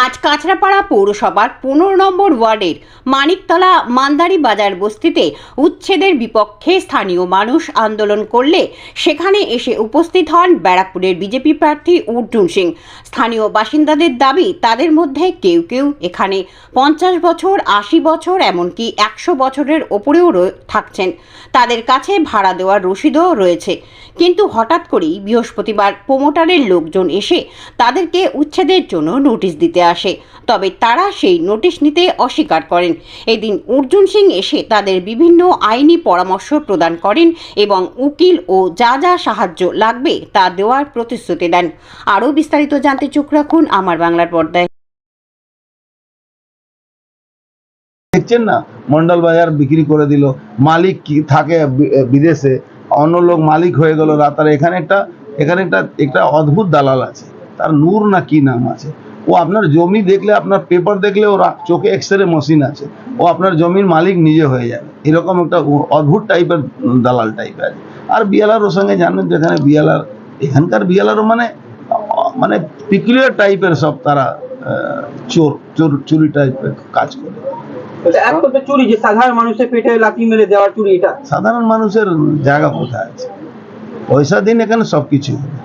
আজ কাঁচরাপাড়া পৌরসভার পনেরো নম্বর ওয়ার্ডের মানিকতলা মান্দারি বাজার বস্তিতে উচ্ছেদের বিপক্ষে স্থানীয় মানুষ আন্দোলন করলে সেখানে এসে উপস্থিত হন ব্যারাকপুরের বিজেপি প্রার্থী অর্জুন সিং। স্থানীয় বাসিন্দাদের দাবি, তাদের মধ্যে কেউ কেউ এখানে পঞ্চাশ বছর, আশি বছর, এমনকি একশো বছরের ওপরেও থাকছেন। তাদের কাছে ভাড়া দেওয়ার রসিদও রয়েছে। কিন্তু হঠাৎ করেই বৃহস্পতিবার প্রমোটারের লোকজন এসে তাদেরকে উচ্ছেদের জন্য নোটিশ দিতে আসে। তবে তারা সেই নোটিশ নিতে অস্বীকার করেন। এদিন অর্জুন সিং এসে তাদের বিভিন্ন আইনি পরামর্শ প্রদান করেন এবং উকিল ও যা যা সাহায্য লাগবে তা দেওয়ার প্রতিশ্রুতি দেন। আরও বিস্তারিত জানতে চোখ রাখুন আমার বাংলার পর্দায়। দেখছেন না? মন্ডল বাজার বিক্রি করে দিল। মালিক কি থাকে বিদেশে? অন্য লোক মালিক হয়ে গেল রাতার। এখানে একটা এখানে একটা একটা অদ্ভুত দালাল আছে। তার নূর না কি নাম আছে? ও আপনার জমি দেখলে আপনার পেপার দেখলে ওর আ- চোখে এক্স রে মেশিন আছে ও আপনার জমির মালিক নিজে হয়ে যাবে এরকম একটা ও- অদ্ভুত টাইপের দালাল টাইপের আছে আর বিয়ালারও সঙ্গে জানেন তো এখানে বিয়ালার এখানকার বিয়ালারও মানে আ- মানে পিকুলিয়ার টাইপের সব তারা আহ, চোর চোর চুরি টাইপের কাজ করে এক কথা চুরি যে সাধারণ মানুষের পেটে লাথি মেরে দেওয়ার চুরি এটা। সাধারণ মানুষের জায়গা কোথায় আছে? পয়সা দিন এখানে সবকিছু হবে। মানে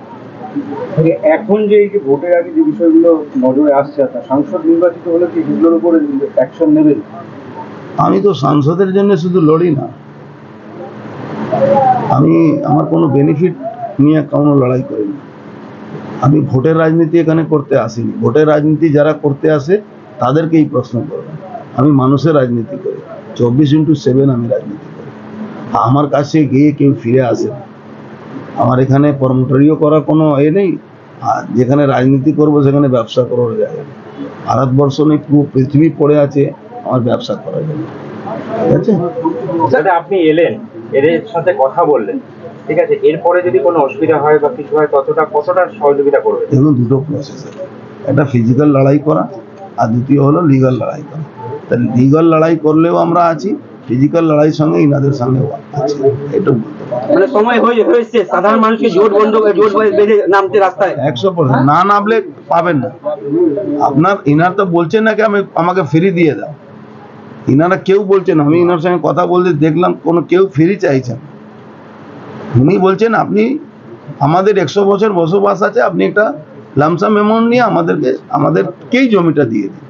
এখন যে এই যে ভোটের আগে যে বিষয়গুলো নজরে আসছে আপনার সাংসদ নির্বাচিত হলে কি এগুলোর উপরে অ্যাকশন নেবেন আমি তো সাংসদের জন্য শুধু লড়ি না। আমি আমার কোনো বেনিফিট নিয়ে কোনো লড়াই করি না আমি ভোটের রাজনীতি এখানে করতে আসিনি। ভোটের রাজনীতি যারা করতে আসে, তাদেরকেই প্রশ্ন করবেন আমি মানুষের রাজনীতি করি। চব্বিশ ইন্টু সেভেন আমি রাজনীতি করি। আমার কাছে গিয়ে কেউ ফিরে আসে না। আমার এখানে প্রমোটারিও করার কোনো এ নেই। আর যেখানে রাজনীতি করব সেখানে ব্যবসা করার জায়গা নেই। ভারতবর্ষ নেই পুরো পৃথিবী পড়ে আছে আমার ব্যবসা করার জন্য ঠিক আছে? যাতে আপনি এলেন এদের সাথে কথা বললেন। ঠিক আছে এরপরে যদি কোনো অসুবিধা হয় বা কিছু হয় ততটা কতটা সহযোগিতা করবে দেখুন দুটো প্রসেস একটা ফিজিক্যাল লড়াই করা আর দ্বিতীয় হলো লিগাল লড়াই করা। তা লিগাল লড়াই করলেও আমরা আছি ফিজিক্যাল লড়াইয়ের সঙ্গে ইনাদের সঙ্গে আছি। এটা মানে সময় হয়ে হয়েছে। সাধারণ মানুষকে জোট বন্ধ জোট বেঁধে নামতে রাস্তায়। একশো পার্সেন্ট না নামলে পাবেন না। আপনার ইনার তো বলছেন না কি আমি আমাকে ফ্রি দিয়ে দাও। ইনারা কেউ বলছেন আমি ইনার সঙ্গে কথা বলতে দেখলাম কোনো কেউ ফ্রি চাইছেন। উনি বলছেন আপনি আমাদের একশো বছর বসবাস আছে আপনি একটা লামসাম অ্যামাউন্ট নিয়ে আমাদেরকে আমাদেরকেই জমিটা দিয়ে দিন।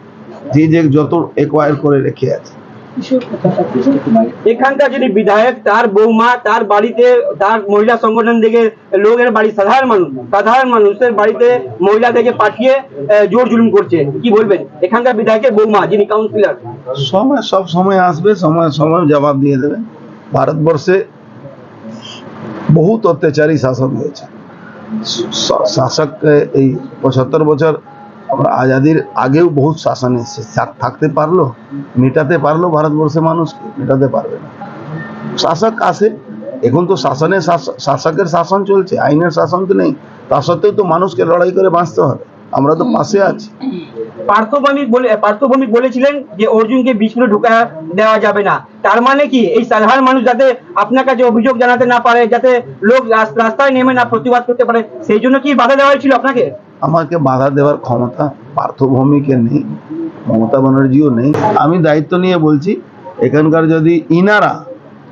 যে যে যত একোয়ার করে রেখে আছে। এখানকার যিনি বিধায়ক তার বৌমা, তার বাড়িতে, তার মহিলা সংগঠন থেকে লোকের বাড়ি সাধারণ মানুষ, সাধারণ মানুষের বাড়িতে মহিলাদেরকে পাঠিয়ে জোর জুলুম করছে। কি বলবেন? এখানকার বিধায়কের বৌমা, যিনি কাউন্সিলর সময়, সব সময় আসবে, সময় সময় জবাব দিয়ে দেবে। ভারতবর্ষে বহুত অত্যাচারী শাসক হয়েছে। শাসক এই পঁচাত্তর বছর আজাদির আগেও বহুত শাসন এসেছে। থাকতে পারল, মেটাতে পারল ভারতবর্ষের মানুষকে, মেটাতে পারবে না। শাসক আসে এখন তো শাসনের শাসকের শাসন চলছে, আইনের শাসন তো নেই তা সত্ত্বেও তো মানুষকে লড়াই করে বাঁচতে হবে। আমরা তো পাশে আছি। পার্থভৌমিক বলে পার্থভৌমিক বলেছিলেন যে, অর্জুনকে বিষ্ণু ঢুকা দেওয়া যাবে না। তার মানে কি? এই সাধারণ মানুষ যাতে আপনার কাছে অভিযোগ জানাতে না পারে, যাতে লোক রাস- রাস্তায় নেমে না প্রতিবাদ করতে পারে, সেই জন্য কি বাধা দেওয়া হয়েছিল আপনাকে? আমাকে বাধা দেওয়ার ক্ষমতা পার্থভূমিকে নেই মমতা ব্যানার্জিও নেই। আমি দায়িত্ব নিয়ে বলছি এখানকার যদি ইনারা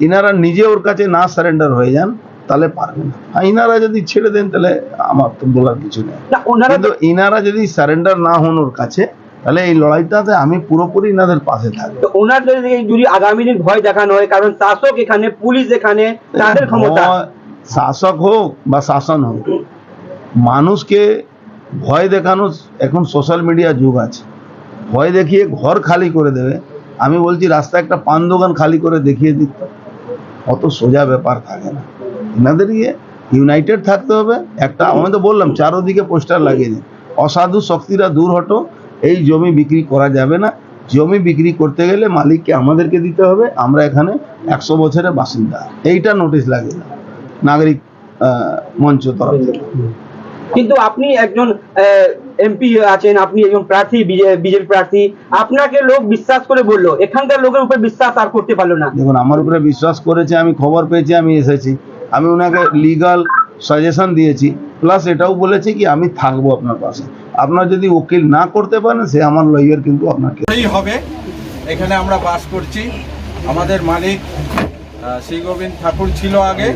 ইনারা নিজে ওর কাছে না সারেন্ডার হয়ে যান তাহলে পারবে না। আর ইনারা যদি ছেড়ে দেন তাহলে আমার তো বলার কিছু নেই। কিন্তু ইনারা যদি সারেন্ডার না হন ওর কাছে তাহলে এই লড়াইটাতে আমি পুরোপুরি ইনাদের পাশে থাকব। তো ওনার যদি যদি আগামী দিন ভয় দেখানো হয় কারণ শাসক এখানে পুলিশ এখানে তাদের ক্ষমতা। শাসক হোক বা শাসন হোক মানুষকে ভয় দেখানো এখন সোশ্যাল মিডিয়া যুগ আছে। ভয় দেখিয়ে ঘর খালি করে দেবে। আমি বলছি, রাস্তায় একটা পান দোকান খালি করে দেখিয়ে দিত। অত সোজা ব্যাপার থাকে না। এনাদের ইয়ে ইউনাইটেড থাকতে হবে। একটা, আমি তো বললাম, চারোদিকে পোস্টার লাগিয়ে দিন। অসাধু শক্তিরা দূর হটো। এই জমি বিক্রি করা যাবে না। জমি বিক্রি করতে গেলে মালিককে আমাদেরকে দিতে হবে। আমরা এখানে একশো বছরের বাসিন্দা। এইটা নোটিশ দাও। নাগরিক মঞ্চ তরফ থেকে। কিন্তু আপনি একজন এমপি আছেন আপনি একজন প্রার্থী বিজেপি প্রার্থী আপনাকে লোক বিশ্বাস করে বলল এখানকার লোকের উপর বিশ্বাস আর করতে পারল না। দেখুন আমার উপরে বিশ্বাস করেছে আমি খবর পেয়েছি আমি এসেছি। আমি ওনাকে লিগাল সাজেশন দিয়েছি প্লাস এটাও বলেছি কি আমি থাকব আপনার পাশে। আপনার যদি উকিল না করতে পারেন সে আমার লয়ার কিন্তু আপনাকে হবে এখানে আমরা বাস করছি। আমাদের মালিক শ্রী গোবিন্দ ঠাকুর ছিল আগে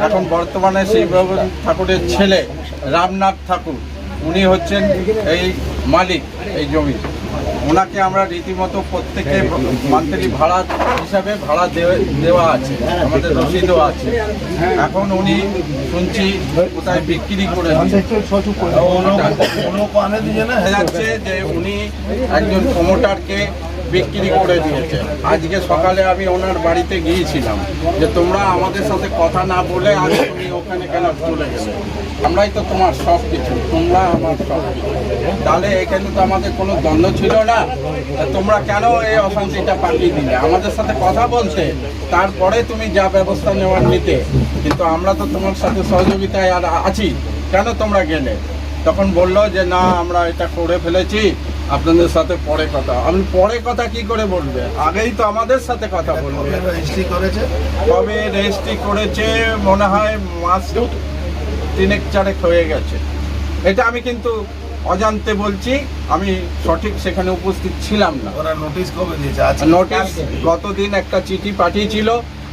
এখন বর্তমানে শ্রী গোবিন্দ ঠাকুরের ছেলে রামনাথ ঠাকুর। উনি হচ্ছেন এই মালিক এই জমি। ওনাকে আমরা রীতিমতো প্রত্যেকে মান্থলি ভাড়া হিসাবে ভাড়া দেওয়া- দেওয়া আছে আমাদের রসিদও আছে। এখন উনি শুনছি কোথায় বিক্রি করে যাচ্ছে যে উনি একজন প্রমোটারকে বিক্রি করে দিয়েছে। আজকে সকালে আমি ওনার বাড়িতে গিয়েছিলাম যে তোমরা আমাদের সাথে কথা না বলে আজ ওখানে কেন চলে গেলে। আমরাই তো তোমার সব কিছু তোমরা আমার সব তাহলে এখানে তো আমাদের কোনো দ্বন্দ্ব ছিল না। তোমরা কেন এই অশান্তিটা পাঠিয়ে দিলে? আমাদের সাথে কথা বলছে, তারপরে তুমি যা ব্যবস্থা নেওয়ার নিতে। কিন্তু আমরা তো তোমার সাথে সহযোগিতায় আর আছি, কেন তোমরা গেলে? তখন বলল যে, না, আমরা এটা করে ফেলেছি। আপনাদের সাথে পরে কথা। আমি পরে কথা কি করে বলবে? আগেই তো আমাদের সাথে কথা বলবে। রেজিস্ট্রি করেছে? কবে রেজিস্ট্রি করেছে মনে হয় মাস তিনেক চারেক হয়ে গেছে। এটা আমি কিন্তু অজান্তে বলছি আমি সঠিক সেখানে উপস্থিত ছিলাম না। ওরা নোটিশ কবে দিয়েছে? আজকে নোটিশ গতদিন একটা চিঠি পাঠিয়েছিল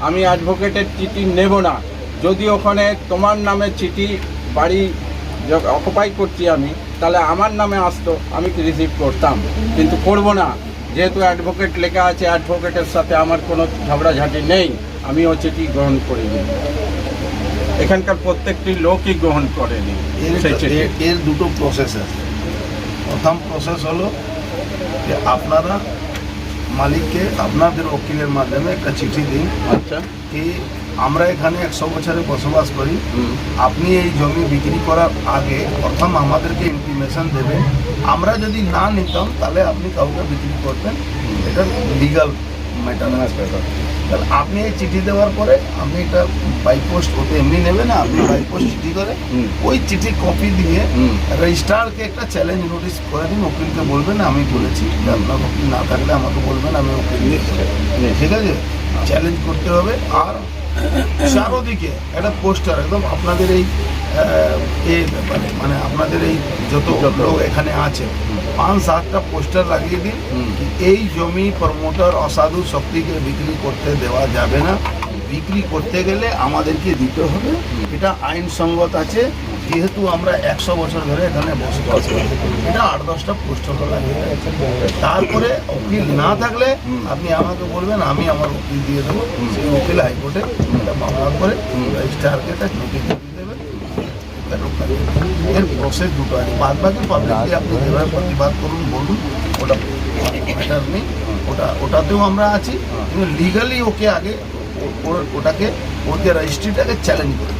আমি অ্যাডভোকেটের চিঠি নেব না। যদি ওখানে তোমার নামে চিঠি বাড়ি অকুপাই করছি আমি তাহলে আমার নামে আসতো আমি কি রিসিভ করতাম? কিন্তু করব না। যেহেতু অ্যাডভোকেট লেখা আছে অ্যাডভোকেটের সাথে আমার কোনো ঝগড়াঝাটি নেই আমিও চিঠি গ্রহণ করিনি। এখানকার প্রত্যেকটি লোকই গ্রহণ করেনি এর দুটো প্রসেস আছে। প্রথম প্রসেস হলো যে আপনারা মালিককে আপনাদের উকিলের মাধ্যমে একটা চিঠি দিন। আচ্ছা। কি আমরা এখানে একশো বছরে বসবাস করি। আপনি এই জমি বিক্রি করার আগে প্রথম আমাদেরকে ইনফরমেশন দেবেন। আমরা যদি না নিতাম তাহলে আপনি কাউকে বিক্রি করতেন। এটা লিগাল ম্যাটার তাহলে আপনি এই চিঠি দেওয়ার পরে আপনি এটা বাই পোস্ট ওতে এমনি নেবেন না আপনি বাই পোস্ট চিঠি করে ওই চিঠি কপি দিয়ে। রেজিস্ট্রারকে একটা চ্যালেঞ্জ নোটিশ করে দিন। উকিলকে বলবেন আমি বলেছি। আপনার উকিল না থাকলে আমাকে বলবেন আমি উকিল ঠিক আছে? চ্যালেঞ্জ করতে হবে। আর চারোদিকে একটা পোস্টার একদম আপনাদের এই ব্যাপারে মানে আপনাদের এই যত লোক এখানে আছে পাঁচ সাতটা পোস্টার লাগিয়ে দিন এই জমি প্রমোটার অসাধু শক্তিকে বিক্রি করতে দেওয়া যাবে না। বিক্রি করতে গেলে আমাদেরকে দিতে হবে। এটা আইনসঙ্গত আছে। যেহেতু আমরা একশো বছর ধরে এখানে বসবাস করি, এটা আট দশটা পোস্টার লাগিয়ে তারপরে উকিল না থাকলে আপনি আমাকে বলবেন, আমি আমার উকিল দিয়ে দেবো। সেই উকিল হাইকোর্টে মামলা করে রেজিস্ট্রারকে একটা নোটিশ দিয়ে এর প্রসেস দুটো আছে। বাদ বাকি পাবলিকলি আপনি যেভাবে প্রতিবাদ করুন, বলুন, ওটা ম্যাটার নেই। ওটা, ওটাতেও আমরা আছি। কিন্তু লিগালি ওকে আগে ওটাকে, ওকে রেজিস্ট্রিটাকে চ্যালেঞ্জ করে।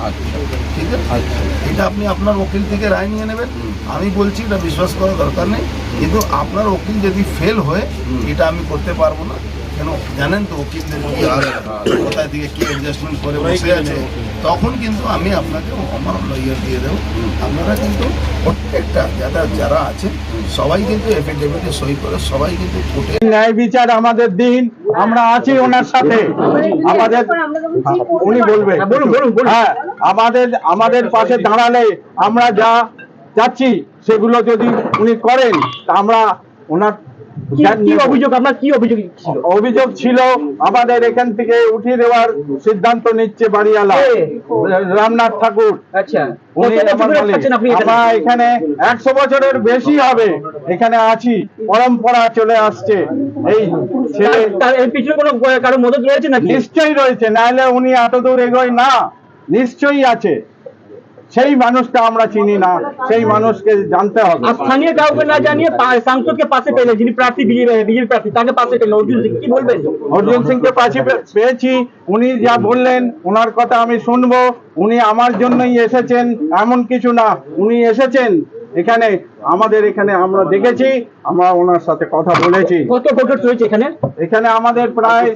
আচ্ছা। ঠিক আছে? আচ্ছা। এটা আপনি আপনার উকিল থেকে রায় নিয়ে নেবেন। আমি বলছি এটা বিশ্বাস করার দরকার নেই। কিন্তু আপনার ওকিল যদি ফেল হয় এটা আমি করতে পারব না। কেন? জানেন তো কি আছে, কোথায় থেকে কি অ্যাডজাস্টমেন্ট করে বসে আছে? তখন কিন্তু আমি আপনাকে আমার লয়ার দিয়ে দেবো। আপনারা কিন্তু প্রত্যেকটা যারা যারা আছে সবাই কিন্তু এফিডেভিটে সই করে সবাই কিন্তু কোর্টে ন্যায় বিচার আমাদের দিন। আমরা আছি ওনার সাথে। আমাদের উনি বলবেন। হ্যাঁ, বলুন, বলুন, বলুন। হ্যাঁ আমাদের আমাদের পাশে দাঁড়ালে আমরা যা চাচ্ছি সেগুলো যদি উনি করেন তা আমরা ওনার কি অভিযোগ? আপনার কি অভিযোগ ছিল? অভিযোগ ছিল আমাদের এখান থেকে উঠিয়ে দেওয়ার সিদ্ধান্ত নিচ্ছে বাড়িওয়ালা রামনাথ ঠাকুর। আচ্ছা। আমার এখানে? একশো বছরের বেশি হবে এখানে আছি পরম্পরা চলে আসছে এই ছেলে তার- তার এর পিছনে কোনো কারও মদত রয়েছে নাকি? নিশ্চয়ই রয়েছে নাহলে উনি এত দূর এগোয় না নিশ্চয়ই আছে। সেই মানুষটা আমরা চিনি না সেই মানুষকে জানতে হবে। আর স্থানীয় কাউকে না জানিয়ে সাংসদকে পাশে পেলে যিনি প্রার্থী বিজেপি বিজেপি প্রার্থী তাকে পাশে পেলেন অর্জুন সিং কি বলবেন? অর্জুন সিংকে পাশে পেয়েছি। উনি যা বললেন ওনার কথা আমি শুনব। উনি আমার জন্যই এসেছেন এমন কিছু না। উনি এসেছেন এখানে আমাদের এখানে আমরা দেখেছি আমরা ওনার সাথে কথা বলেছি কত ভোটার রয়েছে এখানে এখানে আমাদের প্রায়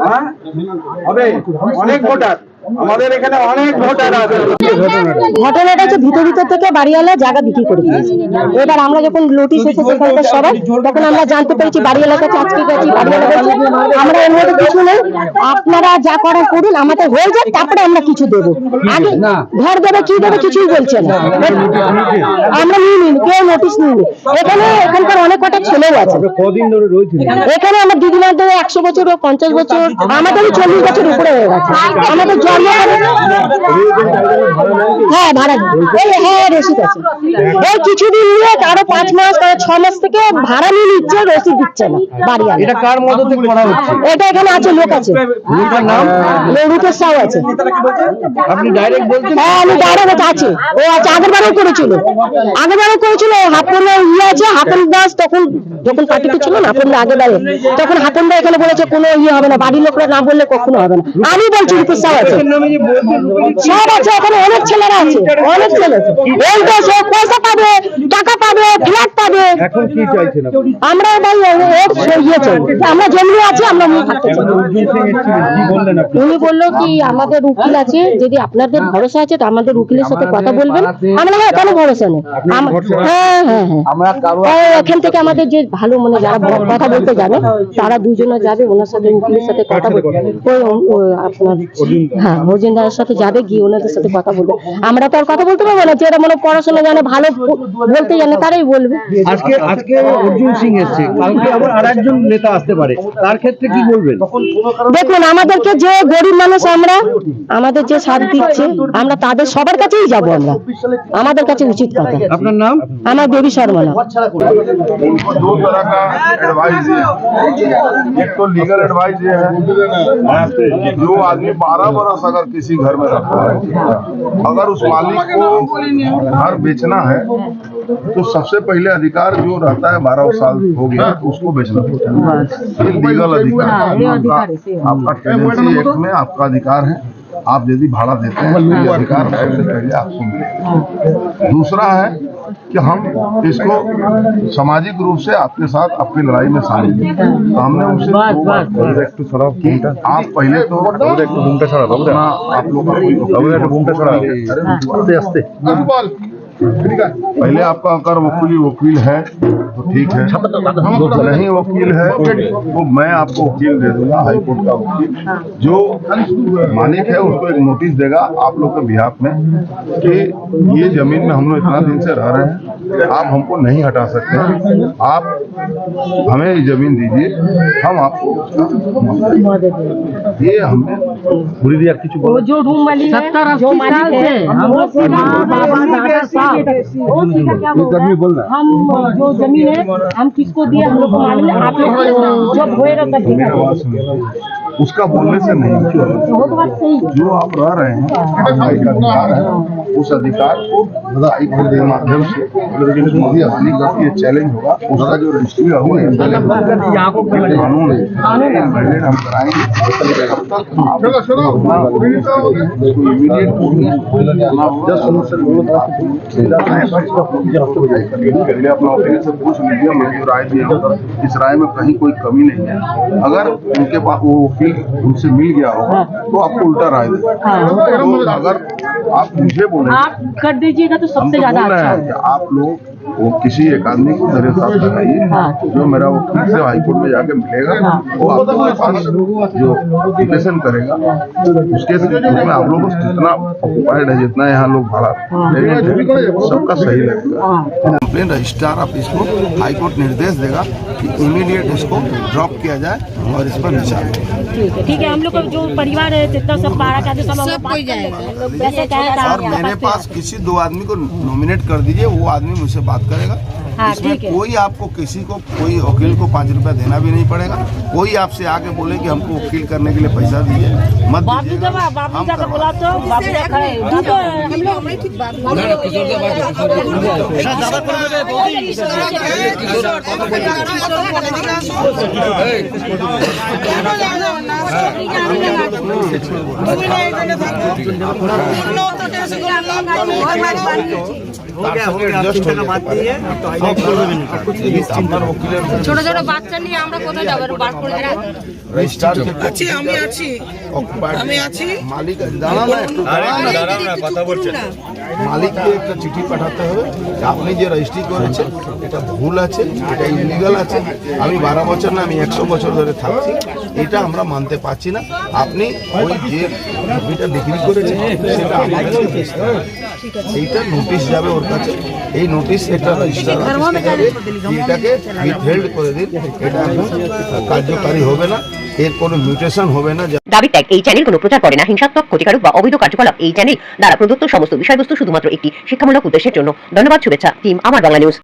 হ্যাঁ? হবে অনেক ভোটার আমাদের এখানে অনেক ভোটার আছে ঘটনাটা হচ্ছে ভিতর ভিতর থেকে বাড়িওয়ালা জায়গা বিক্রি করে দিয়েছে এবার আমরা যখন নোটিশ এসেছে সেখানকার সবাই তখন আমরা জানতে পেরেছি বাড়িওয়ালার কাছে আজকে গেছি বাড়িওয়ালা বলছে আমরা এর মধ্যে কিছু নেই আপনারা যা করার করুন আমাদের হয়ে যাক তারপরে আমরা কিছু দেবো আগে ঘর দেবে কি দেবে কিছুই বলছে না আমরা নিইনি কেউ নোটিশ নিইনি এখানে এখানকার অনেক কটা ছেলেও আছে। কদিন ধরে রয়েছে। এখানে আমার দিদিমার ধরে একশো বছর ও পঞ্চাশ বছর আমাদের চল্লিশ বছর উপরে হয়ে গেছে। আমাদের জন্ম হ্যাঁ ভাড়া এই হ্যাঁ রসিদ আছে। এই কিছুদিন নিয়ে আরও পাঁচ মাস কারও ছ মাস থেকে ভাড়া নিয়ে নিচ্ছে রসিদ দিচ্ছে না বাড়ি এটা কার মদতে করা হচ্ছে? এটা এখানে আছে লোক আছে। লোকের নাম? রূপের সাউ আছে। আপনি ডাইরেক্ট বলছেন? হ্যাঁ আমি ডাইরেক্ট আছে। ও আছে আগের বারেও করেছিল। আগের বারেও করেছিল হাপন ইয়ে আছে হাপন দাস তখন যখন পার্টিতে ছিল না হাপন আগের বারে। তখন হাপন দা এখানে বলেছে কোনো ইয়ে হবে না বাড়ির লোকরা না বললে কখনো হবে না। আমি বলছি সাউ আছে। সব আছে এখানে অনেক ছেলেরা আছে অনেক ছেলে আছে। এই তো সব পয়সা পাবে টাকা পাবে ফ্ল্যাট পাবে। এখন কি চাইছেন আমরা ভাই ওর ইয়ে চাই। আমরা জমি আছে আমরা থাকতে চাই। উনি বলল কি আমাদের উকিল আছে যদি আপনাদের ভরসা আছে তো আমাদের উকিলের সাথে কথা বলবেন। আমরা হ্যাঁ কোনো ভরসা নেই? হ্যাঁ হ্যাঁ হ্যাঁ। এখান থেকে আমাদের যে ভালো মানে যারা কথা বলতে জানে তারা দুজনে যাবে ওনার সাথে উকিলের সাথে কথা বলবে। আপনার হ্যাঁ মজুমদারের সাথে যাবে গিয়ে ওনাদের সাথে কথা বলবে। আমরা তো আর কথা বলতে পারব না যেটা মানে পড়াশোনা জানে ভালো বলতে জানে তারাই বলবে। আজকে আজকে অর্জুন সিং এসছে কালকে আবার আরেকজন নেতা আসতে পারে। তার ক্ষেত্রে কি বলবেন? দেখুন আমাদেরকে যে গরিব মানুষ আমরা আমাদের যে সাথ দিচ্ছে আমরা তাদের সবার কাছেই যাব আমরা। আমাদের কাছে উচিত কথা। আপনার নাম আমার বেবি শর্মা নাম उनको दो तरह का एडवाइस है एक तो लीगल एडवाइस ये है जो आदमी बारह बरस अगर किसी घर में रखा है अगर उस मालिक को घर बेचना है तो सबसे पहले अधिकार जो रहता है बारह साल हो गया तो उसको बेचना पड़ता है ये लीगल अधिकार है। आपका आपका टेनेंसी एक्ट में आपका अधिकार है आप यदि भाड़ा देते हैं तो अधिकार पहले आपको मिलेगा दूसरा है कि हम इसको सामाजिक रूप से आपके साथ अपनी लड़ाई में शामिल तो हमने उनसे कि आप पहले तो अपना आप लोग पहले आपका अगर वकील वकील है ठीक है। जो नहीं वकील है। वो तो मैं आपको वकील दे दूँगा हाईकोर्ट का वकील। जो मालिक है उसको एक नोटिस देगा आप लोग के बिहाफ में कि ये ज़मीन में हम लोग इतना दिन से रह रहे हैं आप हमको नहीं हटा सकते। आप हमें ये ज़मीन दीजिए हम आपको ये हमने पूरी दिया। जो रूम वाली सत्तर अस्सी साल से। हम जो ज़मीन है हम किसको दिए हम लोग मालूम है आप लोग जब होएगा तब देखा। उसका बोलने से नहीं तो है जो आप रह रहे हैं भाई का अधिकार है उस अधिकार को कोर्ट के माध्यम से यदि हकीकत ये चैलेंज होगा उसका जो रजिस्ट्री कानून है हम कराएँगे अपना ओपिनियन से पूछ लीजिए राय दिया इस राय में कहीं कोई कमी नहीं है अगर उनके पास वो वकील उनसे मिल गया होगा तो आपको उल्टा राय दे तो अगर आप मुझे बोले आप कर दीजिएगा तो सबसे तो ज़्यादा अच्छा हैं आप लोग वो किसी एक आदमी को मेरे साथ लगाइए जो मेरा वकील से हाईकोर्ट में जाके मिलेगा वो आपके पास जो एप्लीकेशन करेगा उसके उसमें आप लोगों को जितना ऑक्युपाइड है जितना यहाँ लोग भाड़ा लेंगे सबका सही लगेगा कंप्लेन रजिस्ट्रार ऑफ़िस को हाईकोर्ट निर्देश देगा कि इमीडिएट इसको ड्रॉप किया जाए और इस पर विचार ठीक है ठीक है हम लोग का जो परिवार है जितना सब बारह का सब लोग कोई जाएगा। और मेरे पास किसी दो आदमी को नॉमिनेट कर दीजिए वो आदमी मुझसे बात करेगा। हाँ, इसमें कोई आपको किसी को कोई वकील को पाँच रुपया देना भी नहीं पड़ेगा। कोई आपसे आके बोले कि हमको वकील करने के लिए पैसा दीजिए मत बाबू दीजिएगा। जब बाबू हम जाकर करवा মালিককে একটা চিঠি পাঠাতে হবে। আপনি যে রেজিস্ট্রি করেছেন এটা ভুল আছে এটা ইলিগাল আছে। আমি বারো বছর না আমি একশো বছর ধরে থাকছি। এটা আমরা মানতে পারছি না। আপনি ওই যে বিক্রি করেছেন সেটা আমার এইটা নোটিশ যাবে ওর কাছে। এই নোটিশ এটা রেজিস্টার যাবে এটাকে উইথহেল্ড করে দিন। এটা এখন কার্যকারী হবে না। এর কোনো মিউটেশন হবে না। দাবি ত্যাগ এই চ্যানেল কোনো প্রচার করে না। হিংসাত্মক ক্ষতিকারক বা অবৈধ কার্যকলাপ এই চ্যানেল দ্বারা প্রদত্ত সমস্ত বিষয়বস্তু শুধুমাত্র একটি শিক্ষামূলক উদ্দেশ্যের জন্য। ধন্যবাদ শুভেচ্ছা। টিম আমার বাংলা নিউজ